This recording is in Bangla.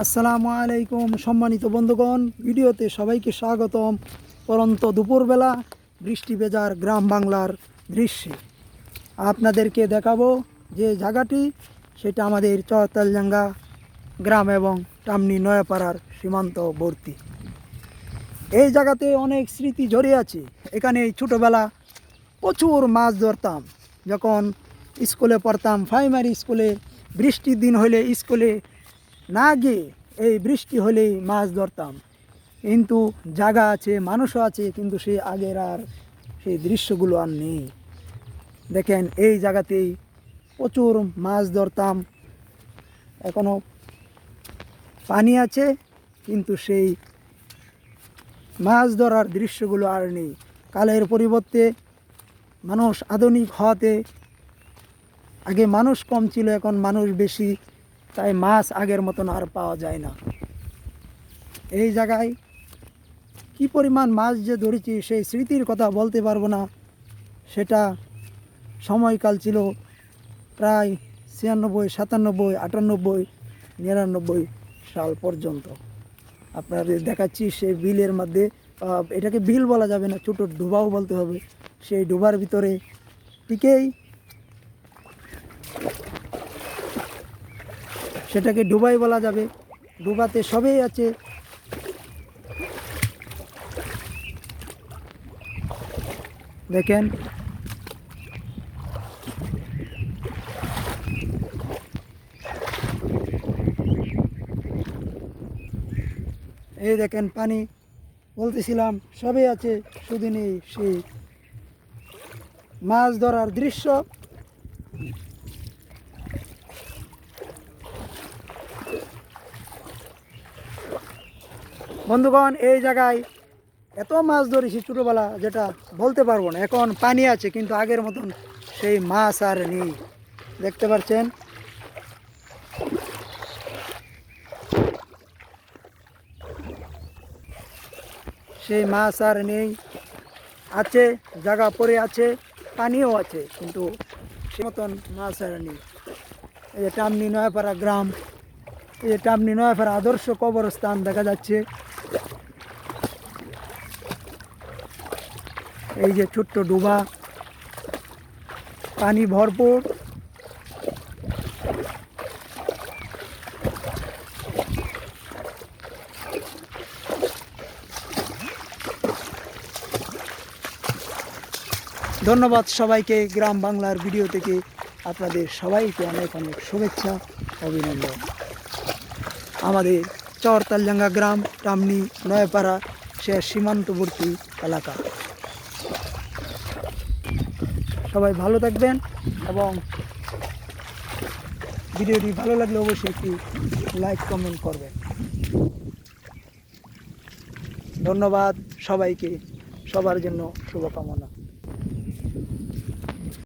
আসসালামু আলাইকুম, সম্মানিত বন্ধুগণ। ভিডিওতে সবাইকে স্বাগতম। পরন্ত দুপুরবেলা বৃষ্টি বেজার গ্রাম বাংলার দৃশ্যে আপনাদেরকে দেখাবো যে জায়গাটি, সেটা আমাদের চরতালজাঙ্গা গ্রাম এবং টামনি নয়াপাড়ার সীমান্তবর্তী এই জায়গাতে অনেক স্মৃতি জড়িয়ে আছে। এখানে ছোটোবেলা প্রচুর মাছ ধরতাম। যখন স্কুলে পড়তাম প্রাইমারি স্কুলে বৃষ্টির দিন হলে স্কুলে না গিয়ে এই বৃষ্টি হলেই মাছ ধরতাম। কিন্তু জায়গা আছে, মানুষও আছে, কিন্তু সেই আগের আর সেই দৃশ্যগুলো আর নেই। দেখেন, এই জায়গাতেই প্রচুর মাছ ধরতাম। এখনও পানি আছে, কিন্তু সেই মাছ ধরার দৃশ্যগুলো আর নেই। কালের পরিবর্তে মানুষ আধুনিক হওয়াতে আগে মানুষ কম ছিল, এখন মানুষ বেশি তাই মাছ আগের মতন আর পাওয়া যায় না। এই জায়গায় কি পরিমাণ মাছ যে ধরেছি, সেই স্মৃতির কথা বলতে পারব না। সেটা সময়কাল ছিল প্রায় ছিয়ানব্বই, সাতানব্বই, আটানব্বই, নিরানব্বই সাল পর্যন্ত। আপনাদের দেখাচ্ছি সেই বিলের মধ্যে এটাকে বিল বলা যাবে না, ছোটো ডুবাও বলতে হবে। সেই ডুবার ভিতরে টিকেই সেটাকে ডুবাই বলা যাবে। ডুবাতে সবই আছে। দেখেন। এই দেখেন পানি, বলতেছিলাম, সবই আছে, শুধু নেই সেই মাছ ধরার দৃশ্য। বন্ধুগণ, এই জায়গায় এত মাছ ধরেছি ছোটোবেলা, যেটা বলতে পারব না। এখন পানি আছে, কিন্তু আগের মতন সেই মাছ আর নেই। দেখতে পাচ্ছেন? সেই মাছ আর নেই। আছে, জায়গা পড়ে আছে, পানিও আছে, কিন্তু সে মতন মাছ আর নেই। এই যে টামনি নয়াপাড়া গ্রাম, এই যে টামনি নয়াপাড়া আদর্শ কবরস্থান দেখা যাচ্ছে। এই যে ছোট্ট ডোবা, পানি ভরপুর। ধন্যবাদ সবাইকে, গ্রাম বাংলার ভিডিও থেকে আপনাদের সবাইকে অনেক অনেক শুভেচ্ছা, অভিনন্দন। আমাদের চরতালজাঙ্গা গ্রাম, টামনি, নয়াপাড়া সে সীমান্তবর্তী এলাকা। সবাই ভালো থাকবেন এবং ভিডিওটি ভালো লাগলে অবশ্যই একটি লাইক কমেন্ট করবেন। ধন্যবাদ সবাইকে। সবার জন্য শুভকামনা।